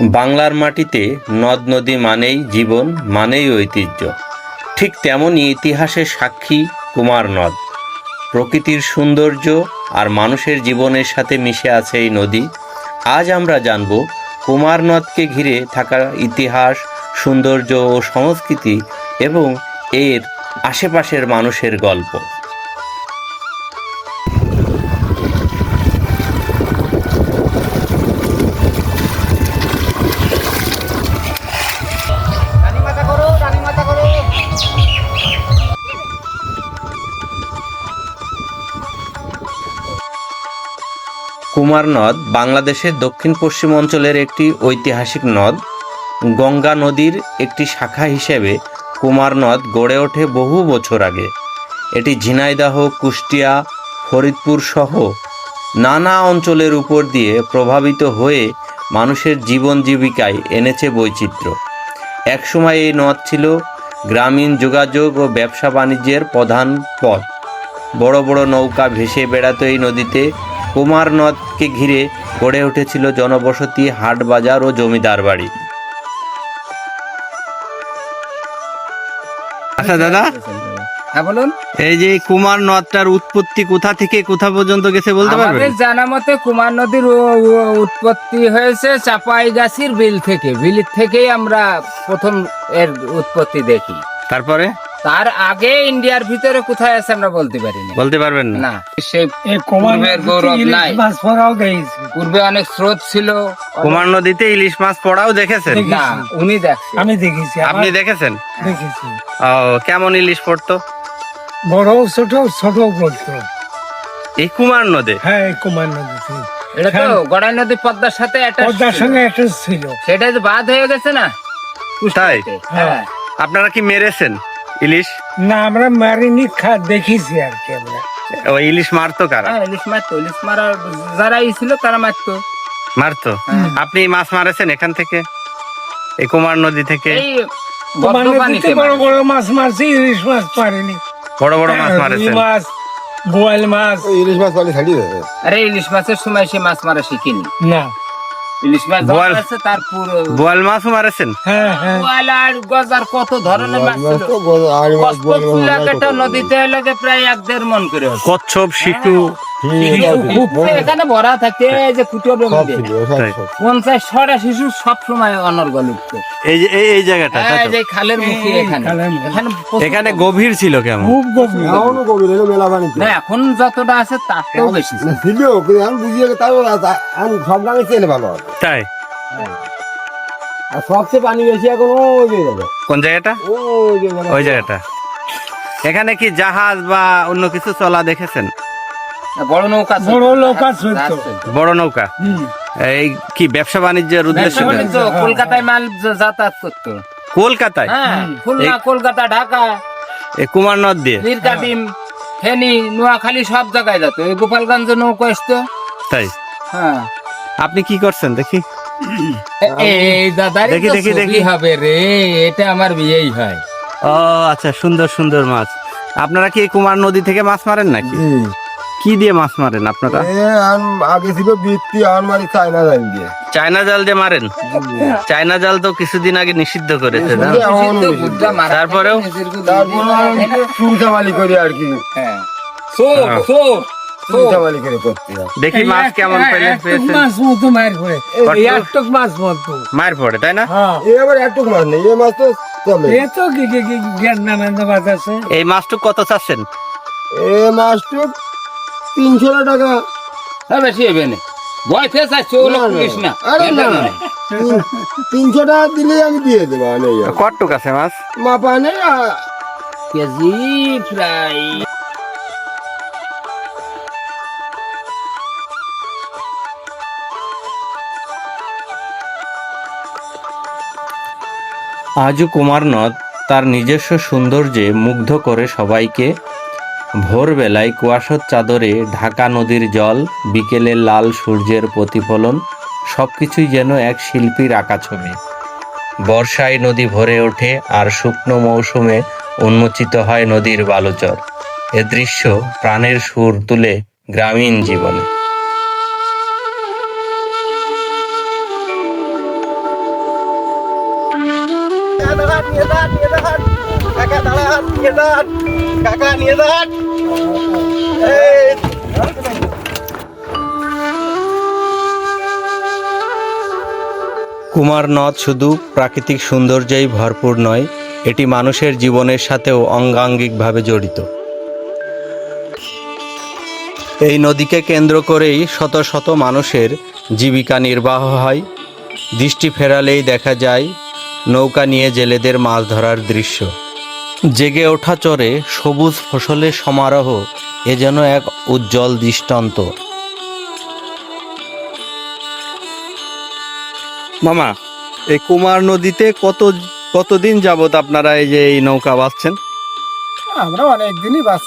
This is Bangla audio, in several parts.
বাংলার মাটিতে নদ নদী মানেই জীবন, মানেই ঐতিহ্য। ঠিক তেমনই ইতিহাসের সাক্ষী কুমার নদ। প্রকৃতির সৌন্দর্য আর মানুষের জীবনের সাথে মিশে আছে এই নদী। আজ আমরা জানব কুমার নদকে ঘিরে থাকা ইতিহাস, সৌন্দর্য ও সংস্কৃতি এবং এর আশেপাশের মানুষের গল্প। কুমার নদ বাংলাদেশের দক্ষিণ পশ্চিম অঞ্চলের একটি ঐতিহাসিক নদ। গঙ্গা নদীর একটি শাখা হিসেবে কুমার নদ গড়ে ওঠে বহু বছর আগে। এটি ঝিনাইদাহ, কুষ্টিয়া, ফরিদপুর সহ নানা অঞ্চলের উপর দিয়ে প্রভাবিত হয়ে মানুষের জীবন জীবিকায় এনেছে বৈচিত্র্য। একসময় এই নদ ছিল গ্রামীণ যোগাযোগ ও ব্যবসা বাণিজ্যের প্রধান পথ। বড় বড় নৌকা ভেসে বেড়াতো এই নদীতে। কুমার নদকে ঘিরে গড়ে উঠেছিল জনবসতি হাট বাজার ও জমিদার বাড়ি। আচ্ছা দাদা। হ্যাঁ বলুন। এই যে কুমার নদটার উৎপত্তি কোথা থেকে কোথা পর্যন্ত গেছে বলতে পারবেন? জানা মতে কুমার নদীর উৎপত্তি হয়েছে চাপাইগাছির বিল থেকে। বিল থেকেই আমরা প্রথম এর উৎপত্তি দেখি। তারপরে? তার আগে ইন্ডিয়ার ভিতরে কোথায় আছে আমরা বলতে পারি না বলতে পারবেন না। না। সেই এই কুমার পূর্বের গৌরব নাই। মাছ পড়াও দিয়েছে পূর্বে অনেক স্রোত ছিল। কুমার নদীতে ইলিশ মাছ পড়াও দেখেছেন? না উনি দেখছে আমি দেখেছি আপনি দেখেছেন? দেখেছি। ও কেমন ইলিশ পড়তো? বড় ছোট ছোট পড়তো। এই কুমার নদী? হ্যাঁ এই কুমার নদীতে। এটা তো হ্যাঁ। গড়াই নদী পদ্মার সাথে একটা পদ্মার সঙ্গে একটা ছিল। সেটা যে বাদ হয়ে গেছে না? তাই? হ্যাঁ। আপনারা কি মেরেছেন? ইলিশ? না আমরা মারিনি খা দেখেছি আর কি আমরা। ও ইলিশ মারতো কারা? হ্যাঁ, ইলিশ মারতো ইলিশ মারা যারা ছিল তারা মারতো। মারতো? হ্যাঁ। আপনি মাছ মারেছেন এখান থেকে? এই কুমার নদী থেকে? বড় বড় মাছ মারছি ইলিশ মাছ পারিনি বড় বড় মাছ রুই মারেছেন? মাছ বোয়াল মাছ। ইলিশ মাছ আরে ইলিশ মাছের সময় সে মাছ মারা শিখিনি। না। ইলিশ মাছ বোয়াল- আছে তারপর বোয়াল মাছও মারেছেন? হ্যাঁ হ্যাঁ। বোয়াল আর গজার কত ধরনের মাছ ছিল? মাছ বোয়াল নদীতে লাগে প্রায় এক দেড় মন করে কচ্ছপ শিশু এখানে ভরা থাকে এই যে। পঞ্চাশ ছটা শিশু সব সময় অনর্গল উঠতো। এই যে এই- জায়গাটা এই খালের মুখে। এখানে এখানে গভীর ছিল কেমন? খুব গভীর। এখনও গভীর, এখনও মেলা পানি না এখন যতটা আছে তার থেকেও বেশি। ছিল, বুঝিয়ে তাও এখন সব গ্রামে চেনে ভালো হয়। তাই? আর সবচেয়ে পানি বেশি এখন ওই যাবে। কোন জায়গাটা। ওই জায়গাটা। এখানে কি জাহাজ বা অন্য কিছু চলা দেখেছেন? বড় নৌকা বড় নৌকা। বড় এই কি ব্যবসা বাণিজ্যের উদ্দেশ্য ব্যবসা বাণিজ্য, কলকাতায় মাল যাতায়াত করতো। কলকাতায়? হ্যাঁ খুলনা কলকাতা ঢাকা। নদ দিয়ে? ফেনী নোয়াখালী সব জায়গায় যেত। এই গোপালগঞ্জ নৌকা আসতো। তাই? হ্যাঁ। আপনি কি করছেন? দেখি। এই দাদার দেখি, দেখি, দেখি। হবে রে এটা আমার বিয়েই হয়। ও আচ্ছা সুন্দর সুন্দর মাছ। আপনারা কি কুমার নদী থেকে মাছ মারেন নাকি? হুম। কি দিয়ে মাছ মারেন আপনারা? আগে ছিল বৃত্তি আন মারি চায়না যাই দিয়ে। চায়না জাল দিয়ে মারেন? চায়না জাল তো কিছুদিন আগে নিষিদ্ধ করেছে না? তারপরেও? তারপরে করি আর কি। হ্যাঁ। হ্যাঁ। হয়। দেখি মাছ এই কেমন এক- পেলে মাছ মতো মার পড়ে কত? এই একটুক মাছ মতো। মার পড়ে তাই না? হ্যাঁ। মাছ নেই মাছ তো এ তো কি জ্ঞান এই মাছটু কত চাচ্ছেন? এ মাছটা তিনশো টাকা হ্যাঁ, বেশি হবে না। ভয় খেয়ে যাচ্ছে, ওগুলো না, না। করিস না। আরে না। তিনশো টাকা দিলেই আমি দিয়ে দেবো নেই আছে মাছ মাপা নেই কেজি প্রায় আজও কুমার নদ তার নিজস্ব সৌন্দর্যে মুগ্ধ করে সবাইকে ভোরবেলায় কুয়াশার চাদরে ঢাকা নদীর জল, বিকেলে লাল সূর্যের প্রতিফলন, সবকিছুই যেন এক শিল্পীর আঁকা ছবি বর্ষায় নদী ভরে ওঠে আর শুকনো মৌসুমে উন্মোচিত হয় নদীর বালুচর। এ দৃশ্য প্রাণের সুর তুলে গ্রামীণ জীবনে। কুমার নদ শুধু প্রাকৃতিক সৌন্দর্যেই ভরপুর নয়, এটি মানুষের জীবনের সাথেও অঙ্গাঙ্গিকভাবে জড়িত। এই নদীকে কেন্দ্র করেই শত শত মানুষের জীবিকা নির্বাহ হয়। দৃষ্টি ফেরালেই দেখা যায়, নৌকা নিয়ে জেলেদের মাছ ধরার দৃশ্য। জেগে ওঠা চরে সবুজ ফসলের সমারোহ এ যেন এক উজ্জ্বল দৃষ্টান্ত। মামা এই কুমার নদীতে কত কতদিন যাবত আপনারা এই যে এই নৌকা বাঁচছেন? আমরা অনেক দিনই বাস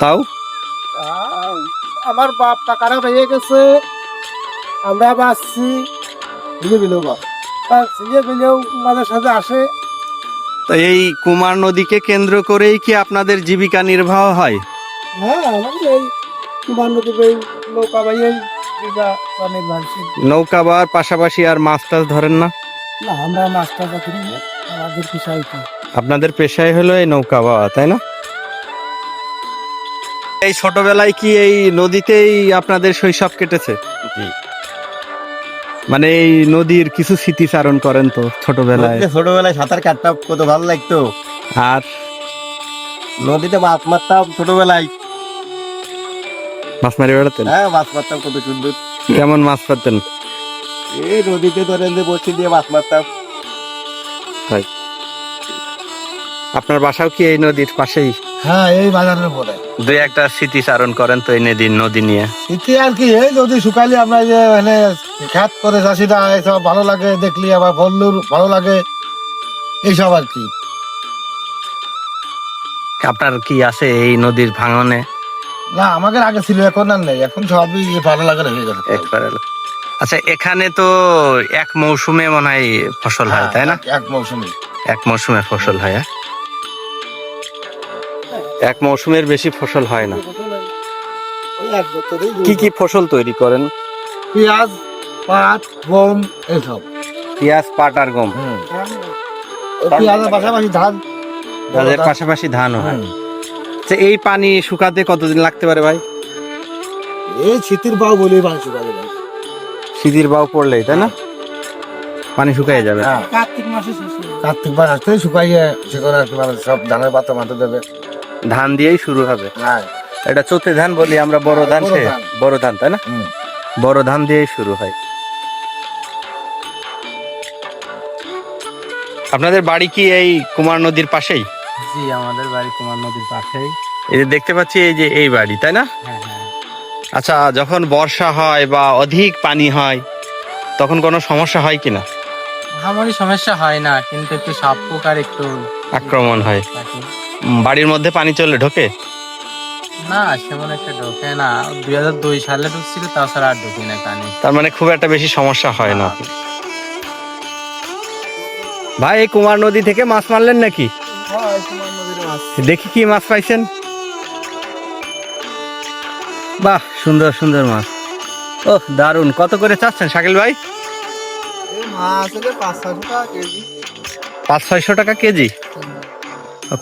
তাও? আমার বাপটা খারাপ হয়ে গেছে। আমরা বিলেও বাস সিলে বিলেও মাঝে সাথে আসে। তো এই কুমার নদীকে কেন্দ্র করেই কি আপনাদের জীবিকা নির্বাহ হয়? হ্যাঁ আমাদের এই কুমার নদীর এই নৌকা বাইয়ে নৌকা বার পাশাপাশি আর মাছ টাছ ধরেন না? না আমরা মাছটা করি না। আমাদের আপনাদের পেশাই হলো এই নৌকা বাওয়া তাই না? এই ছোটবেলায় কি এই নদীতেই আপনাদের শৈশব কেটেছে? মানে এই নদীর কিছু স্মৃতিচারণ করেন তো ছোটবেলায়। ছোটবেলায় সাঁতার কাটতাম কত ভালো লাগতো। আর? নদীতে মাছ মারতাম ছোটবেলায়। মাছ মারি বেড়াতেন? হ্যাঁ মাছ মারতাম কত সুন্দর। কেমন মাছ পাতেন এই নদীতে ধরেন যে বসে দিয়ে মাছ মারতাম। আপনার বাসাও কি এই নদীর পাশেই? হ্যাঁ এই বাজারের পরে দুই একটা স্মৃতিচারণ করেন তো এই নদীর নদী নিয়ে। স্মৃতি আর কি এই যদি শুকাইলে আমরা যে মানে খ্যাত করে চাষিরা এসব ভালো লাগে দেখলি আবার ফল্লুর ভালো লাগে এইসব আর কি। আপনার কি আছে এই নদীর ভাঙনে? না আমাদের আগে ছিল এখন আর নেই। এখন সবই ভালো লাগে হয়ে গেছে। একবারে আচ্ছা এখানে তো এক মৌসুমে মনে হয় ফসল হয় তাই না? এক- মৌসুমি। এক মৌসুমে ফসল হয় হ্যাঁ? এক মৌসুমের বেশি ফসল হয় না। কি কি ফসল তৈরি করেন? পেঁয়াজ পাট গম এইসব পেঁয়াজ পাট আর গম। পেঁয়াজের পাশাপাশি ধান। তাদের পাশাপাশি ধানও হয়। আচ্ছা, এই পানি শুকাতে কতদিন লাগতে পারে ভাই? এই শীতের বাউ বলেই পানি শুকাবে না। শীতের বাউ পড়লেই তাই না? পানি শুকাই যাবে। হ্যাঁ। কার্তিক মাসে কার্তিক মাস আসতে শুকাইয়ে সেখানে আর কি মানে সব ধানের পাতা মাথা দেবে। ধান দিয়েই শুরু হবে। হ্যাঁ। এটা চোতে ধান বলি আমরা বড় ধান বড় সে? ধান। বড় ধান তাই না। বড় ধান দিয়েই শুরু হয়। আপনাদের বাড়ি কি এই কুমার নদীর পাশেই? জি আমাদের বাড়ি কুমার নদীর পাশেই। এই যে দেখতে পাচ্ছি এই যে এই বাড়ি তাই না? হ্যাঁ হ্যাঁ। আচ্ছা যখন বর্ষা হয় বা অধিক পানি হয় তখন কোনো সমস্যা হয় কিনা আমারই সমস্যা হয় না কিন্তু একটু সাপ পোকার একটু আক্রমণ হয়। থাকে। বাড়ির মধ্যে পানি চলে ঢোকে? না সেমন একটা ঢোকে না। দুই হাজার দুই সালে ঢুকছিল তাছাড়া আর ঢুকি না পানি। তার মানে খুব একটা বেশি সমস্যা হয় না। ভাই এই কুমার নদী থেকে মাছ মারলেন নাকি? দেখি কি মাছ পাইছেন। বাহ সুন্দর সুন্দর মাছ। ওহ দারুণ কত করে চাচ্ছেন শাকিল ভাই? পাঁচ ছয়শো টাকা কেজি।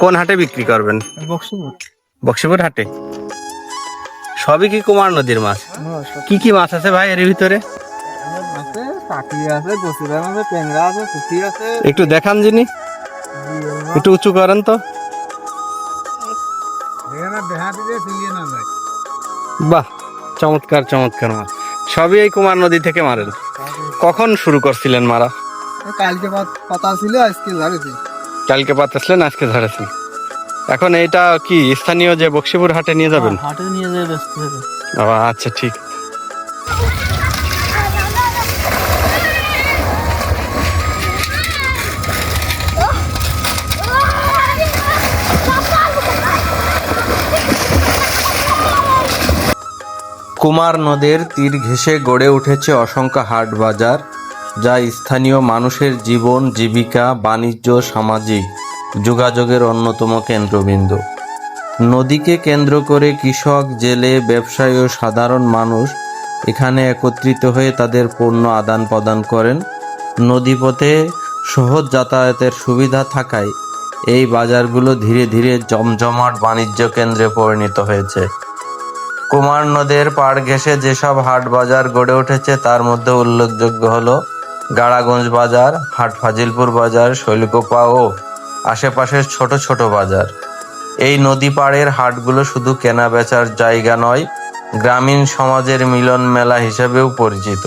কোন হাটে বিক্রি করবেন? বক্সিপুর হাটে। সবই কি কুমার নদীর মাছ? কি কি মাছ আছে ভাই এর ভিতরে? একটু দেখান যিনি। একটু উঁচু করেন তো। বাহ চমৎকার চমৎকার মাছ। সবই এই কুমার নদী থেকে মারেন। কখন শুরু করছিলেন মারা? কালকে পাতা ছিল আজকে ধরেছি। কালকে আজকে ধরেছেন। এখন এটা কি স্থানীয় যে বক্সিপুর হাটে নিয়ে যাবেন? হাটে নিয়ে যাবে ব্যস্ত হবে ও, আচ্ছা ঠিক। কুমার নদের তীর ঘেঁষে গড়ে উঠেছে অসংখ্য হাট বাজার, যা স্থানীয় মানুষের জীবন, জীবিকা, বাণিজ্য, সামাজিক যোগাযোগের অন্যতম কেন্দ্রবিন্দু। নদীকে কেন্দ্র করে কৃষক, জেলে, ব্যবসায়ী ও সাধারণ মানুষ এখানে একত্রিত হয়ে তাদের পণ্য আদান প্রদান করেন। নদীপথে সহজ যাতায়াতের সুবিধা থাকায় এই বাজারগুলো ধীরে ধীরে জমজমাট বাণিজ্য কেন্দ্রে পরিণত হয়েছে। কুমার নদের পাড় ঘেঁষে যেসব হাট বাজার গড়ে উঠেছে, তার মধ্যে উল্লেখযোগ্য হল গাড়াগঞ্জ বাজার, হাট ফাজিলপুর বাজার, শৈলকোপা ও আশেপাশের ছোট ছোট বাজার। এই নদী পাড়ের হাটগুলো শুধু কেনা বেচার জায়গা নয়, গ্রামীণ সমাজের মিলন মেলা হিসেবেও পরিচিত।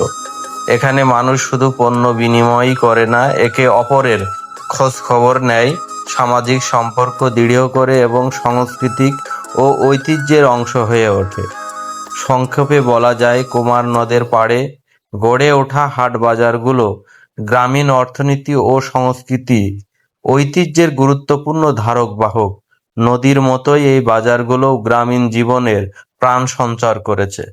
এখানে মানুষ শুধু পণ্য বিনিময়ই করে না, একে অপরের খোঁজ খবর নেয়, সামাজিক সম্পর্ক দৃঢ় করে এবং সাংস্কৃতিক ও ঐতিহ্যের অংশ হয়ে ওঠে। সংক্ষেপে বলা যায়, কুমার নদের পাড়ে গড়ে ওঠা হাট বাজারগুলো গ্রামীণ অর্থনীতি ও সংস্কৃতি, ঐতিহ্যের গুরুত্বপূর্ণ ধারক বাহক। নদীর মতোই এই বাজারগুলো গ্রামীণ জীবনের প্রাণ সঞ্চার করেছে।